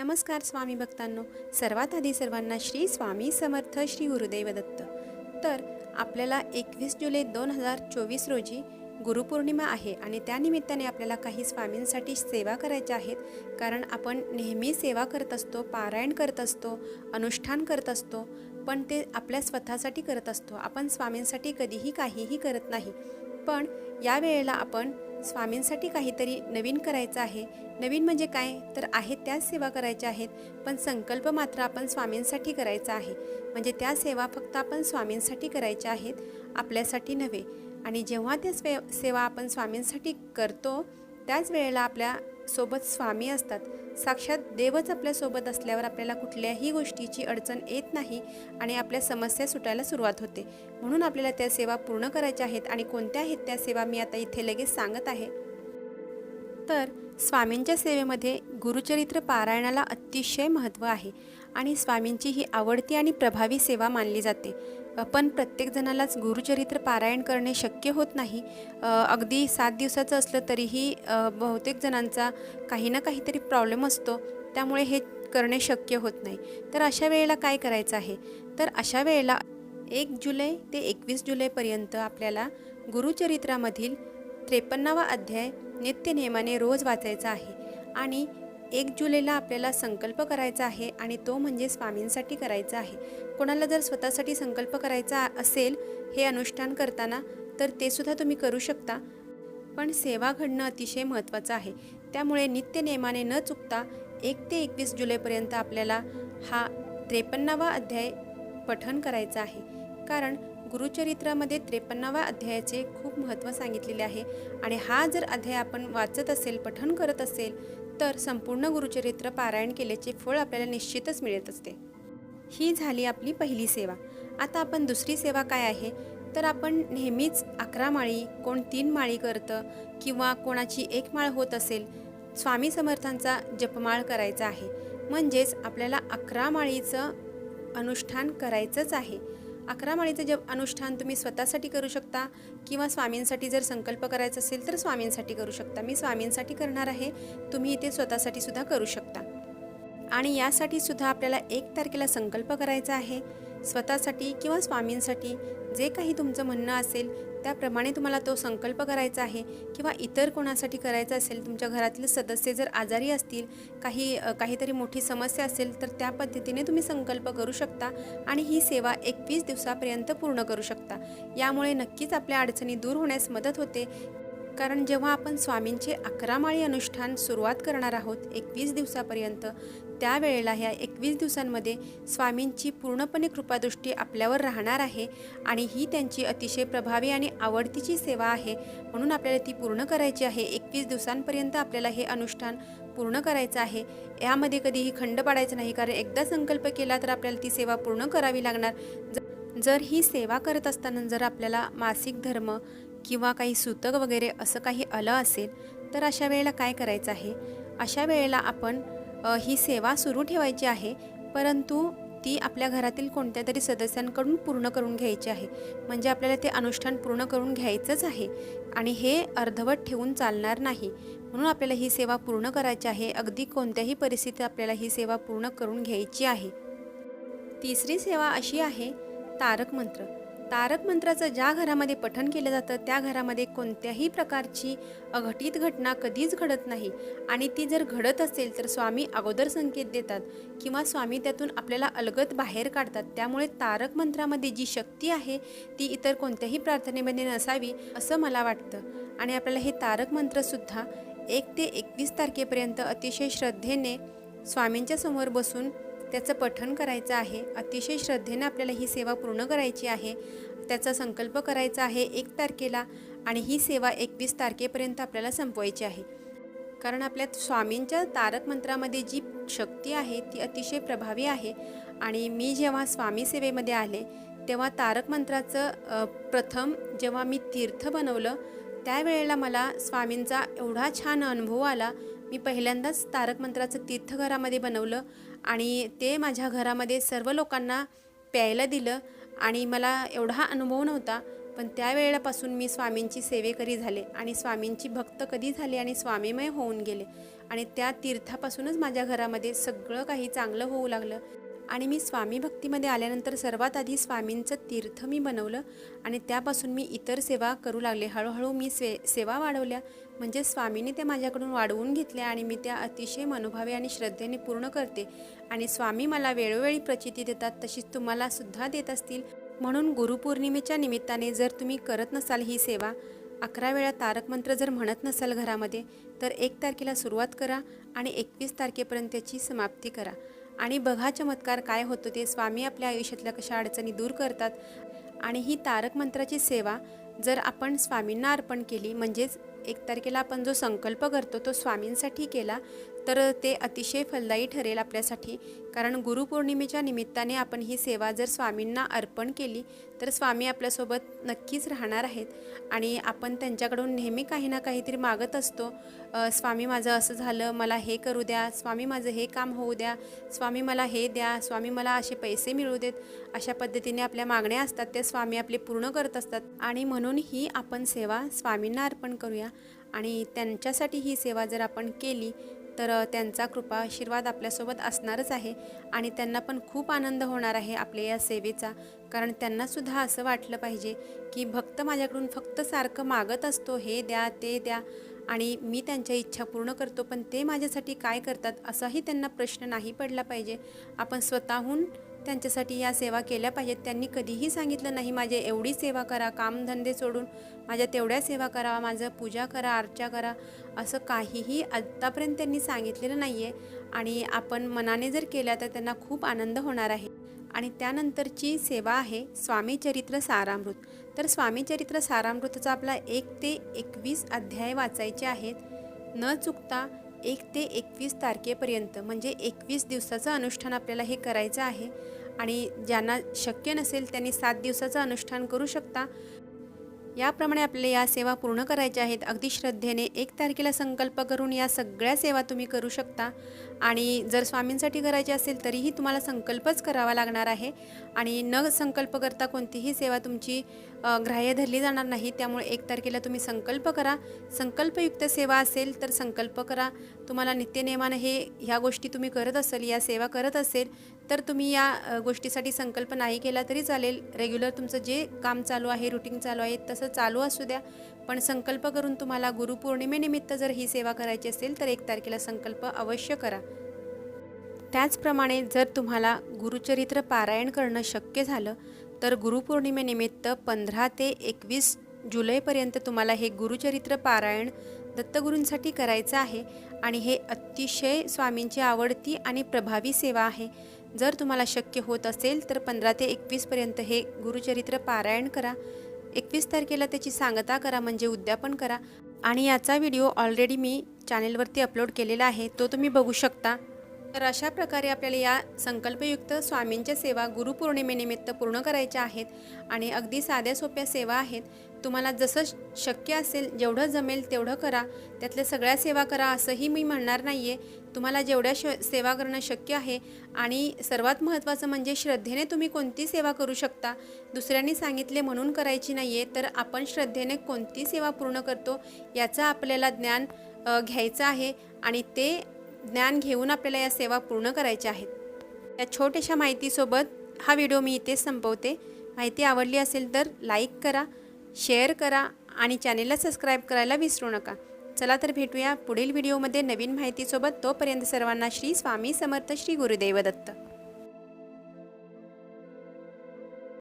नमस्कार स्वामी भक्तांनो. सर्वात आधी सर्वांना श्री स्वामी समर्थ श्री गुरुदेव दत्त. तर आपल्याला एकवीस जुलै दोन हजार चोवीस रोजी गुरुपौर्णिमा आहे आणि त्यानिमित्ताने आपल्याला काही स्वामींसाठी सेवा करायच्या आहेत. कारण आपण नेहमी सेवा करत असतो पारायण करत असतो अनुष्ठान करत असतो पण ते आपल्या स्वतःसाठी करत असतो. आपण स्वामींसाठी कधीही काहीही करत नाही. पण या वेळेला आपण स्वामींसाठी काहीतरी नवीन करायचं आहे. नवीन म्हणजे काय? तर आहेत त्याच सेवा करायच्या आहेत पण संकल्प मात्र आपण स्वामींसाठी करायचा आहे. म्हणजे त्या सेवा फक्त आपण स्वामींसाठी करायच्या आहेत आपल्यासाठी नव्हे. आणि जेव्हा त्या स्वे सेवा आपण स्वामींसाठी करतो त्याच वेळेला आपल्यासोबत स्वामी असतात. साक्षात देवच आपल्यासोबत असल्यावर आपल्याला कुठल्याही गोष्टीची अडचण येत नाही आणि आपल्या समस्या सुटायला सुरुवात होते. म्हणून आपल्याला त्या सेवा पूर्ण करायच्या आहेत आणि कोणत्या आहेत त्या सेवा मी आता इथे लगेच सांगत आहे. तर स्वामींच्या सेवेमध्ये गुरुचरित्र पारायणाला अतिशय महत्त्व आहे आणि स्वामींची ही आवडती आणि प्रभावी सेवा मानली जाते. पण प्रत्येक जणालाच गुरुचरित्र पारायण करणे शक्य होत नाही. अगदी सात दिवसाचं असलं तरीही बहुतेक जणांचा काही ना काहीतरी प्रॉब्लेम असतो. त्यामुळे हे करणे शक्य होत नाही. तर अशा वेळेला काय करायचं आहे? तर अशा वेळेला एक जुलै ते एकवीस जुलैपर्यंत आपल्याला गुरुचरित्रामधील त्रेपन्नावा अध्याय नित्यनियमाने रोज वाचायचा आहे. आणि एक जुलैला आपल्याला संकल्प करायचा आहे आणि तो म्हणजे स्वामींसाठी करायचा आहे. कोणाला जर स्वतःसाठी संकल्प करायचा असेल हे अनुष्ठान करताना तर ते सुद्धा तुम्ही करू शकता. पण सेवा घडणं अतिशय महत्त्वाचं आहे. त्यामुळे नित्य नियमाने न चुकता एक ते एकवीस जुलैपर्यंत आपल्याला हा त्रेपन्नावा अध्याय पठन करायचा आहे. कारण गुरुचरित्रामध्ये त्रेपन्नाव्या अध्यायाचे खूप महत्त्व सांगितलेले आहे. आणि हा जर अध्याय आपण वाचत असेल पठन करत असेल तर संपूर्ण गुरुचरित्र पारायण केल्याचे फळ आपल्याला निश्चितच मिळत असते. ही झाली आपली पहिली सेवा. आता आपण दुसरी सेवा काय आहे? तर आपण नेहमीच अकरा माळी कोण तीन माळी करतं किंवा कोणाची एक माळ होत असेल स्वामी समर्थांचा जपमाळ करायचा आहे. म्हणजेच आपल्याला अकरा माळीचं अनुष्ठान करायचंच आहे. अकरा माळीचं जप अनुष्ठान तुम्ही स्वतःसाठी करू शकता किंवा स्वामींसाठी जर संकल्प करायचा असेल तर स्वामींसाठी करू शकता. मी स्वामींसाठी करणार आहे तुम्ही इथे स्वतःसाठी सुद्धा करू शकता. आणि यासाठी सुद्धा आपल्याला एक तारखेला संकल्प करायचा आहे. स्वतःसाठी किंवा स्वामींसाठी जे काही तुमचं म्हणणं असेल त्याप्रमाणे तुम्हाला तो संकल्प करायचा आहे किंवा इतर कोणासाठी करायचा असेल तुमच्या घरातील सदस्य जर आजारी असतील काही काहीतरी मोठी समस्या असेल तर त्या पद्धतीने तुम्ही संकल्प करू शकता आणि ही सेवा एकवीस दिवसापर्यंत पूर्ण करू शकता. यामुळे नक्कीच आपल्या अडचणी दूर होण्यास मदत होते. कारण जेव्हा आपण स्वामींचे अकरा माळी अनुष्ठान सुरुवात करणार आहोत एकवीस दिवसापर्यंत त्यावेळेला ह्या एकवीस दिवसांमध्ये स्वामींची पूर्णपणे कृपादृष्टी आपल्यावर राहणार आहे आणि ही त्यांची अतिशय प्रभावी आणि आवडतीची सेवा आहे म्हणून आपल्याला ती पूर्ण करायची आहे. एकवीस दिवसांपर्यंत आपल्याला हे अनुष्ठान पूर्ण करायचं आहे. यामध्ये कधीही खंड पाडायचं नाही कारण एकदा संकल्प केला तर आपल्याला ती सेवा पूर्ण करावी लागणार. जर ही सेवा करत असताना जर आपल्याला मासिक धर्म किंवा काही सूतक वगैरे असं काही आलं असेल तर अशा वेळेला काय करायचं आहे? अशा वेळेला आपण ही सेवा सुरू ठेवायची आहे परंतु ती आपल्या घरातील कोणत्या तरी सदस्यांकडून पूर्ण करून घ्यायची आहे. म्हणजे आपल्याला ते अनुष्ठान पूर्ण करून घ्यायचंच आहे आणि हे अर्धवट ठेवून चालणार नाही. म्हणून आपल्याला ही सेवा पूर्ण करायची आहे. अगदी कोणत्याही परिस्थितीत आपल्याला ही सेवा पूर्ण करून घ्यायची आहे. तिसरी सेवा अशी आहे तारक मंत्र. तारक मंत्राचं ज्या घरामध्ये पठण केलं जातं त्या घरामध्ये कोणत्याही प्रकारची अघटित घटना कधीच घडत नाही. आणि ती जर घडत असेल तर स्वामी अगोदर संकेत देतात किंवा स्वामी त्यातून आपल्याला अलगत बाहेर काढतात. त्यामुळे तारक मंत्रामध्ये जी शक्ती आहे ती इतर कोणत्याही प्रार्थनेमध्ये नसावी असं मला वाटतं. आणि आपल्याला हे तारक मंत्रसुद्धा एक ते एकवीस तारखेपर्यंत अतिशय श्रद्धेने स्वामींच्या समोर बसून त्याचं पठण करायचं आहे. अतिशय श्रद्धेने आपल्याला ही सेवा पूर्ण करायची आहे. त्याचा संकल्प करायचा आहे एक तारखेला आणि ही सेवा एकवीस तारखेपर्यंत आपल्याला संपवायची आहे. कारण आपल्या स्वामींच्या तारक मंत्रामध्ये जी शक्ती आहे ती अतिशय प्रभावी आहे. आणि मी जेव्हा स्वामी सेवेमध्ये आले तेव्हा तारक मंत्राचं प्रथम जेव्हा मी तीर्थ बनवलं त्यावेळेला मला स्वामींचा एवढा छान अनुभव आला. मी पहिल्यांदाच तारक मंत्राचं तीर्थघरामध्ये बनवलं. आणि ते माझ्या घरामध्ये सर्व लोकांना प्यायला दिलं आणि मला एवढा अनुभव नव्हता पण त्यावेळेपासून मी स्वामींची सेवेकरी झाले आणि स्वामींची भक्त कधी झाले आणि स्वामीमय होऊन गेले आणि त्या तीर्थापासूनच माझ्या घरामध्ये सगळं काही चांगलं होऊ लागलं. आणि मी स्वामी भक्तीमध्ये आल्यानंतर सर्वात आधी स्वामींचं तीर्थ मी बनवलं आणि त्यापासून मी इतर सेवा करू लागले. हळूहळू मी से सेवा वाढवल्या. म्हणजे स्वामीने त्या माझ्याकडून वाढवून घेतल्या आणि मी त्या अतिशय मनोभावे आणि श्रद्धेने पूर्ण करते. आणि स्वामी मला वेळोवेळी प्रचिती देतात तशीच तुम्हाला सुद्धा देत असतील. म्हणून गुरुपौर्णिमेच्या निमित्ताने जर तुम्ही करत नसाल ही सेवा अकरा वेळा तारक मंत्र जर म्हणत नसाल घरामध्ये तर एक तारखेला सुरुवात करा आणि एकवीस तारखेपर्यंत त्याची समाप्ती करा. आणि बघा चमत्कार काय होतो ते स्वामी आपल्या आयुष्यातल्या कशा अडचणी दूर करतात. आणि ही तारक मंत्राची सेवा जर आपण स्वामींना अर्पण केली म्हणजेच एक तारखेला आपण जो संकल्प करतो तो स्वामींसाठी केला तर ते अतिशय फलदायी ठरेल आपल्यासाठी. कारण गुरुपौर्णिमेच्या निमित्ताने आपण ही सेवा जर स्वामींना अर्पण केली तर स्वामी आपल्यासोबत नक्कीच राहणार आहेत. आणि आपण त्यांच्याकडून नेहमी काही ना काहीतरी मागत असतो. स्वामी माझं असं झालं मला हे करू द्या. स्वामी माझं हे काम होऊ द्या. स्वामी मला हे द्या. स्वामी मला असे पैसे मिळू देत. अशा पद्धतीने आपल्या मागण्या असतात त्या स्वामी आपले पूर्ण करत असतात. आणि म्हणून ही आपण सेवा स्वामींना अर्पण करूया. आणि त्यांच्यासाठी ही सेवा जर आपण केली तर त्यांचा कृपा आशीर्वाद आपल्यासोबत असणारच आहे आणि त्यांना पण खूप आनंद होणार आहे आपल्या या सेवेचा. कारण त्यांनासुद्धा असं वाटलं पाहिजे की भक्त माझ्याकडून फक्त सारखं मागत असतो हे द्या ते द्या आणि मी त्यांच्या इच्छा पूर्ण करतो पण ते माझ्यासाठी काय करतात असाही त्यांना प्रश्न नाही पडला पाहिजे. आपण स्वतःहून त्यांच्यासाठी या सेवा केल्या पाहिजेत. त्यांनी कधीही सांगितलं नाही माझे एवढी सेवा करा कामधंदे सोडून माझ्या तेवढ्या सेवा करा माझं पूजा करा अर्चा करा. असं काहीही आत्तापर्यंत त्यांनी सांगितलेलं नाही आहे आणि आपण मनाने जर केल्या तर त्यांना खूप आनंद होणार आहे. आणि त्यानंतरची सेवा आहे स्वामी चरित्र सारामृत. तर स्वामी चरित्र सारामृतचा आपला एक ते एकवीस अध्याय वाचायचे आहेत. न चुकता एक ते एकवीस तारखेपर्यंत म्हणजे एकवीस दिवसाचं अनुष्ठान आपल्याला हे करायचं आहे. आणि ज्यांना शक्य नसेल त्यांनी सात दिवसाचं अनुष्ठान करू शकता. याप्रमाणे आपल्याला या सेवा पूर्ण करायच्या आहेत. अगदी श्रद्धेने एक तारखेला संकल्प करून या सगळ्या सेवा तुम्ही करू शकता. आणि जर स्वामींसाठी करायची असेल तरीही तुम्हाला संकल्पच करावा लागणार आहे. आणि न संकल्प करता कोणतीही सेवा तुमची ग्राह्य धरली जाणार नाही. त्यामुळे एक तारखेला तुम्ही संकल्प करा. संकल्पयुक्त सेवा असेल तर संकल्प करा. तुम्हाला नित्यनेमानं हे ह्या गोष्टी तुम्ही करत असेल या सेवा करत असेल तर तुम्ही या गोष्टीसाठी संकल्प नाही केला तरी चालेल. रेग्युलर तुमचं जे काम चालू आहे रुटीन चालू आहे तसं चालू असू द्या. पण संकल्प करून तुम्हाला गुरुपौर्णिमेनिमित्त जर ही सेवा करायची असेल तर एक तारखेला संकल्प अवश्य करा. त्याचप्रमाणे जर तुम्हाला गुरुचरित्र पारायण करणं शक्य झालं तर गुरुपौर्णिमेनिमित्त पंधरा ते एकवीस जुलैपर्यंत तुम्हाला हे गुरुचरित्र पारायण दत्तगुरूंसाठी करायचं आहे आणि हे अतिशय स्वामींची आवडती आणि प्रभावी सेवा आहे. जर तुम्हाला शक्य होत असेल तर पंधरा ते एकवीसपर्यंत हे गुरुचरित्र पारायण करा. एकवीस तारखेला त्याची सांगता करा म्हणजे उद्यापन करा. आणि याचा व्हिडिओ ऑलरेडी मी चॅनेलवरती अपलोड केलेला आहे तो तुम्ही बघू शकता. तर अशा प्रकारे आपल्याला या संकल्पयुक्त स्वामींच्या सेवा गुरुपौर्णिमेनिमित्त पूर्ण करायच्या आहेत आणि अगदी साध्या सोप्या सेवा आहेत. तुम्हाला जसं शक्य असेल जेवढं जमेल तेवढं करा. त्यातल्या सगळ्या सेवा करा असंही मी म्हणणार नाही आहे तुम्हाला जेवढ्या श सेवा करणं शक्य आहे आणि सर्वात महत्त्वाचं म्हणजे श्रद्धेने तुम्ही कोणती सेवा करू शकता दुसऱ्यांनी सांगितले म्हणून करायची नाही आहे तर आपण श्रद्धेने कोणती सेवा पूर्ण करतो याचं आपल्याला ज्ञान घ्यायचं आहे आणि ते ज्ञान घेऊन आपल्याला या सेवा पूर्ण करायच्या आहेत. या छोट्याशा माहितीसोबत हा व्हिडिओ मी इथेच संपवते. माहिती आवडली असेल तर लाईक करा शेअर करा आणि चॅनेलला सबस्क्राईब करायला विसरू नका. चला तर भेटूया पुढील व्हिडिओमध्ये नवीन माहितीसोबत. तोपर्यंत सर्वांना श्री स्वामी समर्थ श्री गुरुदेव दत्त.